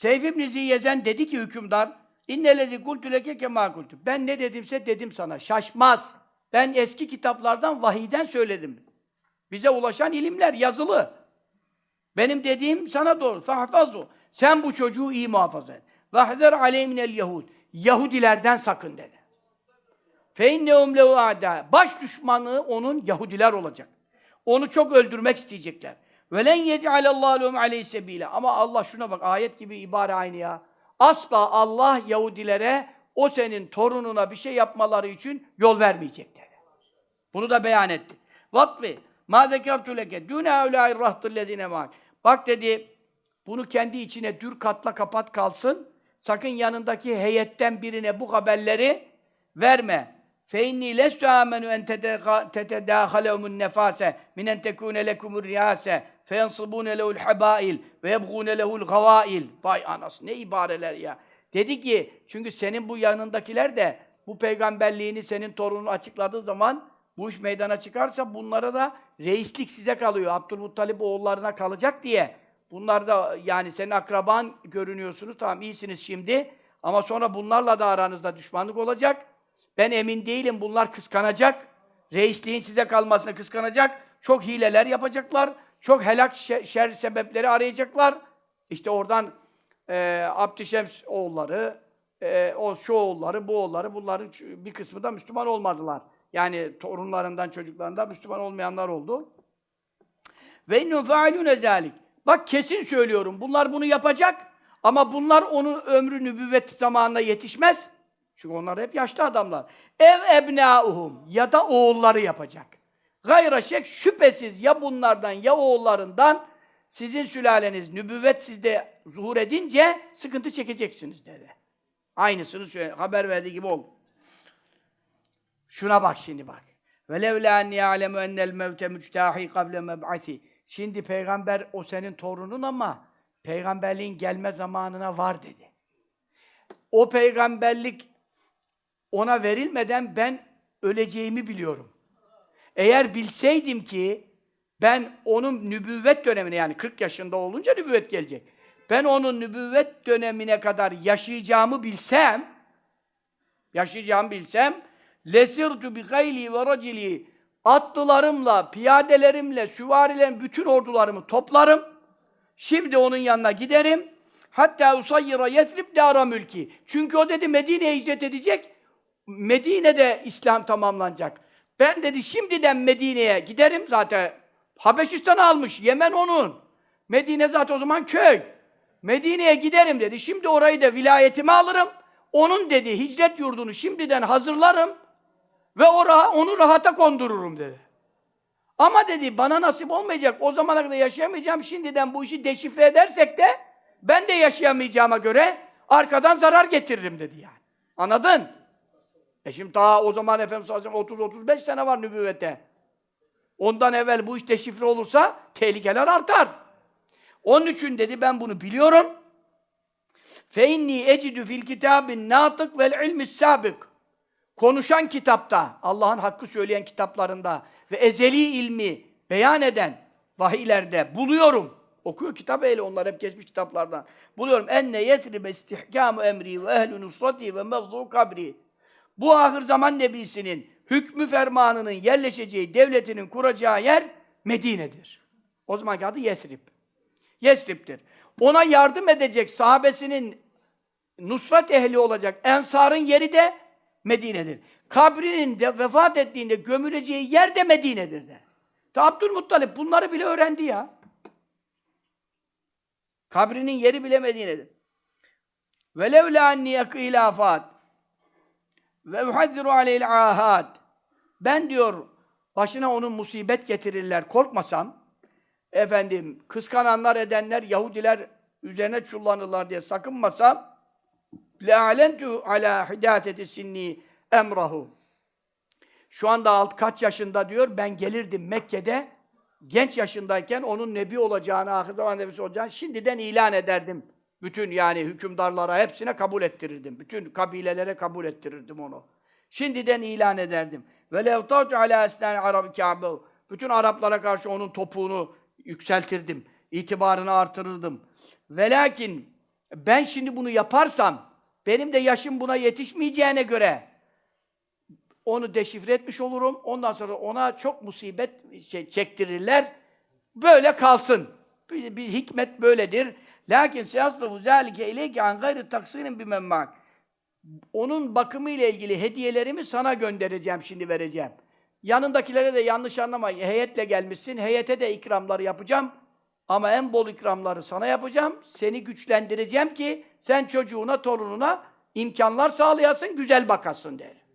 Seyf ibn Ziyezen dedi ki hükümdar, İnnellezi kultu leke kema kultu. Ben ne dedimse dedim sana. Şaşmaz. Ben eski kitaplardan, vahiden söyledim. Bize ulaşan ilimler yazılı. Benim dediğim sana doğru. Fahfazu. Sen bu çocuğu iyi muhafaza et. Vahzer aleyminel yahud. Yahudilerden sakın dedi. Fe innehum lehu. Baş düşmanı onun Yahudiler olacak. Onu çok öldürmek isteyecekler. Ve len yec'alallahu lehum aleyhi sebile. Ama Allah şuna bak ayet gibi ibare aynı ya. Asla Allah Yahudilere o senin torununa bir şey yapmaları için yol vermeyecek dedi. Bunu da beyan etti. Vakfi ma zekertu leke dune evlâi rahtillezine ma'ak. Bak dedi bunu kendi içine dür katla kapat kalsın. Sakın yanındaki heyetten birine bu haberleri verme. Fe inni lestu amenu en tetedâhalehumün nefâse min en tekûne lekumur riyâse fe yansıbûne lehul habâil ve yebgûne lehul gavâil. Vay anası ne ibareler ya. Dedi ki çünkü senin bu yanındakiler de bu peygamberliğini senin torunun açıkladığı zaman bu iş meydana çıkarsa bunlara da reislik size kalıyor. Abdülmuttalip oğullarına kalacak diye. Bunlar da yani senin akraban görünüyorsunuz. Tamam iyisiniz şimdi. Ama sonra bunlarla da aranızda düşmanlık olacak. Ben emin değilim. Bunlar kıskanacak. Reisliğin size kalmasını kıskanacak. Çok hileler yapacaklar. Çok helak şer, şer sebepleri arayacaklar. İşte oradan e, Abdüşems oğulları, e, o şu oğulları, bu oğulları, bunların bir kısmı da Müslüman olmadılar. Yani torunlarından, çocuklarından Müslüman olmayanlar oldu. Ve innum fealûne zâlik. Bak kesin söylüyorum. Bunlar bunu yapacak ama bunlar onun ömrü nübüvvet zamanına yetişmez. Çünkü onlar hep yaşlı adamlar. Ev ebnâuhum ya da oğulları yapacak. Gayra şek şüphesiz ya bunlardan ya oğullarından sizin sülaleniz nübüvvet sizde zuhur edince sıkıntı çekeceksiniz dedi. Aynısını şöyle haber verdiği gibi oldu. Şuna bak şimdi bak. Velev la en ya'lemu enel mevte müctahi kable meb'ati. Şimdi peygamber o senin torunun ama peygamberliğin gelme zamanına var dedi. O peygamberlik ona verilmeden ben öleceğimi biliyorum. Eğer bilseydim ki ben onun nübüvvet dönemine yani 40 yaşında olunca nübüvvet gelecek. Ben onun nübüvvet dönemine kadar yaşayacağımı bilsem yaşayacağımı bilsem lesirtu bi gayli ve racili atlılarımla, piyadelerimle, süvarilerim, bütün ordularımı toplarım. Şimdi onun yanına giderim. Hatta usayyira yesrib dara mülki. Çünkü o dedi Medine'ye hicret edecek. Medine'de İslam tamamlanacak. Ben dedi şimdiden Medine'ye giderim zaten. Habeşistan almış. Yemen onun. Medine zaten o zaman köy. Medine'ye giderim dedi. Şimdi orayı da vilayetime alırım. Onun dedi hicret yurdunu şimdiden hazırlarım ve o raha- onu rahata kondururum dedi. Ama dedi bana nasip olmayacak. O zamana kadar yaşayamayacağım. Şimdiden bu işi deşifre edersek de ben de yaşayamayacağıma göre arkadan zarar getiririm dedi yani. Anladın? E şimdi daha o zaman Efendimiz sallallahu aleyhi ve sellem 30-35 sene var nübüvvete. Ondan evvel bu iş deşifre olursa tehlikeler artar. Onun için dedi ben bunu biliyorum. Fe inni ecidü fil kitabin natık vel ilmi sabık. Konuşan kitapta, Allah'ın hakkı söyleyen kitaplarında ve ezeli ilmi beyan eden vahiylerde buluyorum. Okuyor kitap eyle onlar hep geçmiş kitaplardan. Buluyorum enne yetribe istihkamu emri ve ehlu nusrati ve mevzu kabri. Bu ahir zaman nebisinin hükmü fermanının yerleşeceği, devletinin kuracağı yer Medine'dir. O zamanki adı Yesrib. Yesrib'dir. Ona yardım edecek sahabesinin nusrat ehli olacak ensarın yeri de Medine'dir. Kabrinin de vefat ettiğinde gömüleceği yer de Medine'dir de. Ta Abdülmuttalip bunları bile öğrendi ya. Kabrinin yeri bile Medine'dir. Velev la anni yakilafat ve uhaddiru aleyhil ahad. Ben diyor başına onun musibet getirirler korkmasam efendim kıskananlar edenler Yahudiler üzerine çullanırlar diye sakınmasam le'alentu ala hidâseti sinni emrahu. Şu anda alt kaç yaşında diyor, ben gelirdim Mekke'de, genç yaşındayken onun nebi olacağını, ahir zaman nebisi olacağını şimdiden ilan ederdim. Bütün yani hükümdarlara hepsine kabul ettirirdim. Bütün kabilelere kabul ettirirdim onu. Şimdiden ilan ederdim. Ve levtatu ala esnâni arabi kâbe. Bütün Araplara karşı onun topuğunu yükseltirdim. itibarını artırırdım. Velakin Ben şimdi bunu yaparsam, benim de yaşım buna yetişmeyeceğine göre onu deşifre etmiş olurum. Ondan sonra ona çok musibet şey, çektirirler. Böyle kalsın. Bir, bir hikmet böyledir. Lakin siyasru zalike ileyke an gayri taksirin bir memmak. Onun bakımı ile ilgili hediyelerimi sana göndereceğim, şimdi vereceğim. Yanındakilere de yanlış anlama. Heyetle gelmişsin. Heyete de ikramları yapacağım. Ama en bol ikramları sana yapacağım. Seni güçlendireceğim ki sen çocuğuna, torununa imkanlar sağlayasın, güzel bakasın der.